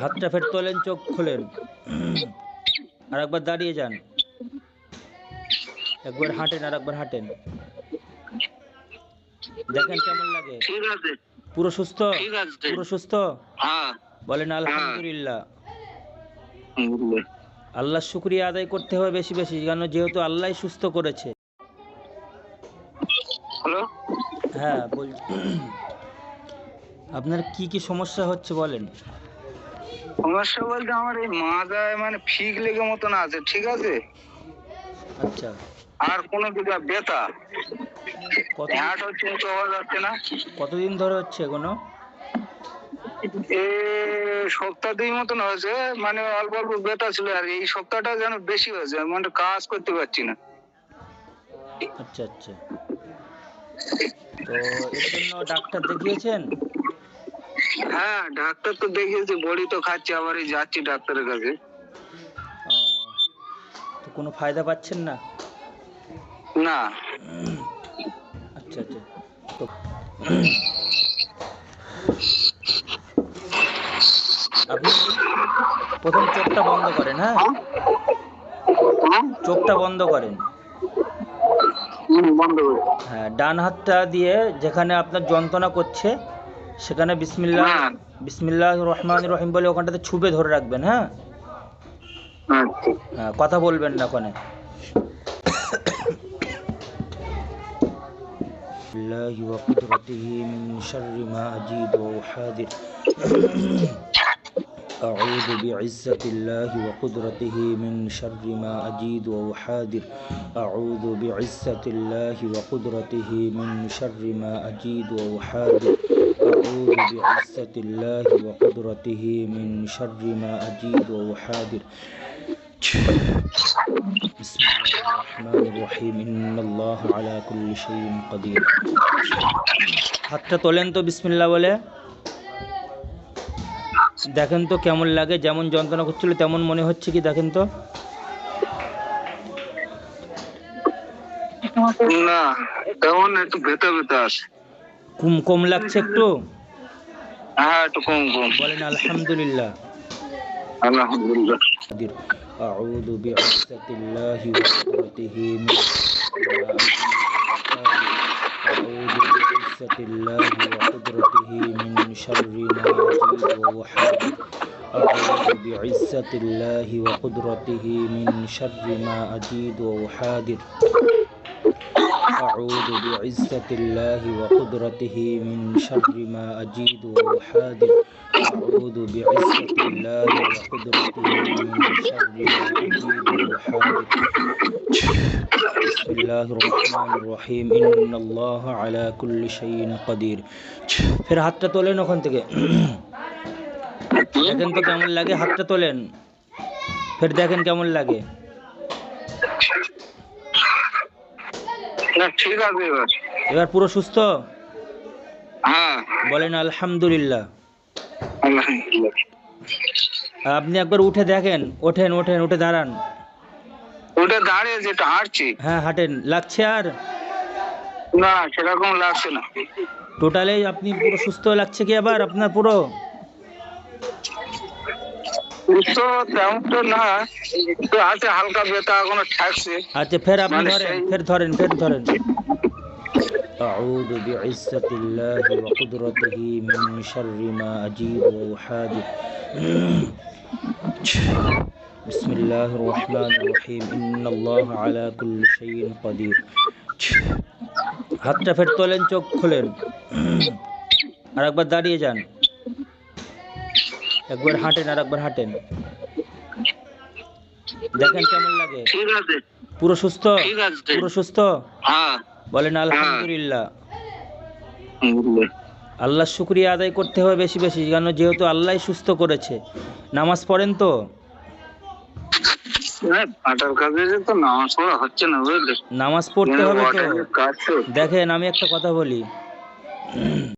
হাতটা ফের তোলেন চোখ খোলেন। আর একবার দাঁড়িয়ে যান। একবার হাঁটেন আর একবার হাঁটেন। দেখেন কেমন লাগে। পুরো সুস্থ? পুরো সুস্থ? হ্যাঁ। বলেন আলহামদুলিল্লাহ। আল্লাহ শুক্রিয়া আদায় করতে হবে বেশি বেশি কেন যেহেতু আল্লাহ সুস্থ করেছে। হ্যাঁ বল আপনার কি কি সমস্যা হচ্ছে বলেন। সমস্যা বলতে আমার এই মাথায় মানে ফিক লেগে মতন আছে ঠিক আছে? আচ্ছা। আর কোনো কিছু ব্যথা কত হচ্ছে উঁচু হওয়া যাচ্ছে না? কতদিন ধরে হচ্ছে এ সপ্তাহ দুই মতন হয়েছে মানে অল্প অল্প ব্যথা ছিল আর এই সপ্তাহটা যেন বেশি হয়েছে মানে কাজ করতে পারছি না। আচ্ছা আচ্ছা। তো এর জন্য ডাক্তার দেখিয়েছেন? হ্যাঁ ডাক্তার তো দেখিয়েছি বড়ি তো খাচ্ছি আবার এই যাচ্ছি ডাক্তারের কাছে। ও, তো কোনো ফায়দা পাচ্ছেন না? না। আচ্ছা আচ্ছা। তো আপনি প্রথম চোখটা বন্ধ করেন হ্যাঁ? চোখটা বন্ধ করেন। হ্যাঁ ডান হাতটা দিয়ে যেখানে আপনার যন্ত্রণা করছে সেখানে বিসমিল্লাহ হ্যাঁ। বিসমিল্লাহ রহমান রহিম বলে ওখানটাতে ছুপে ধরে রাখবেন হ্যাঁ আচ্ছা হ্যাঁ কথা বলবেন না ওখানে الله وقدرته من شر ما أجيد وأحاذر أعوذ بعزة الله وقدرته من شر ما أجيد وأحاذر أعوذ بعزة الله وقدرته من شر ما أجيد وأحاذر أعوذ بعزة الله وقدرته من شر ما أجيد وأحاذر بسم الله الرحمن الرحيم إن الله على كل شيء قدير হাতটা তোলেন তো বিসমিল্লাহ বলে দেখেন তো কেমন লাগে যেমন যন্ত্রণা করছিল তেমন মনে হচ্ছে কি দেখেন তো না তেমন একটু ভেতর ভেতর আছে কম কম লাগছে একটু হ্যাঁ একটু কম কম বলেন আলহামদুলিল্লাহ আলহামদুলিল্লাহ قدير أعوذ بعزة الله وقدرته من أعوذ بعزة الله وقدرته من شر ما أجيد وأحاذر أعوذ بعزة الله وقدرته من شر ما أجيد وأحاذر أعوذ بعزة الله وقدرته من شر ما أجيد وأحاذر أعوذ بعزة الله وقدرته من شر ما أجيد وأحاذر بسم الله الرحمن الرحيم إن الله على كل شيء قدير ফের হাতটা তোলেন ওখান থেকে দেখেন তো কেমন লাগে হাতটা তোলেন ফের দেখেন কেমন লাগে না ঠিক আছে এবার। এবার পুরো সুস্থ? হ্যাঁ। বলেন আলহামদুলিল্লাহ। আলহামদুলিল্লাহ। আপনি একবার উঠে দেখেন ওঠেন ওঠেন উঠে দাঁড়ান। ওটা দাঁড়িয়ে যেটা হাঁটছি। হ্যাঁ হাঁটেন। লাগছে আর? না সেরকম লাগছে না। টোটালে আপনি পুরো সুস্থ লাগছে কি আবার আপনার পুরো? তো তেমন তো না তো আছে হালকা ব্যথা এখনো থাকছে আচ্ছা ফের আপনি মানে ধরেন সেই- ফের ধরেন ফের ধরেন أعوذ بعزة الله وقدرته من شر ما أجيب وأحاذر بسم الله الرحمن الرحيم إن الله على كل شيء قدير হাতটা ফের তোলেন চোখ খোলেন আর একবার দাঁড়িয়ে যান একবার হাঁটেন আর একবার হাঁটেন। দেখেন কেমন লাগে? ঠিক আছে। পুরো সুস্থ? ঠিক আছে। পুরো সুস্থ? হ্যাঁ। বলেন আলহামদুলিল্লাহ। আলহামদুলিল্লাহ। আল্লাহ শুক্রিয়া আদায় করতে হবে বেশি বেশি কেন যেহেতু আল্লাহ সুস্থ করেছে। নামাজ পড়েন তো? হ্যাঁ, নামাজ পড়তে হবে তো। দেখেন আমি একটা কথা বলি।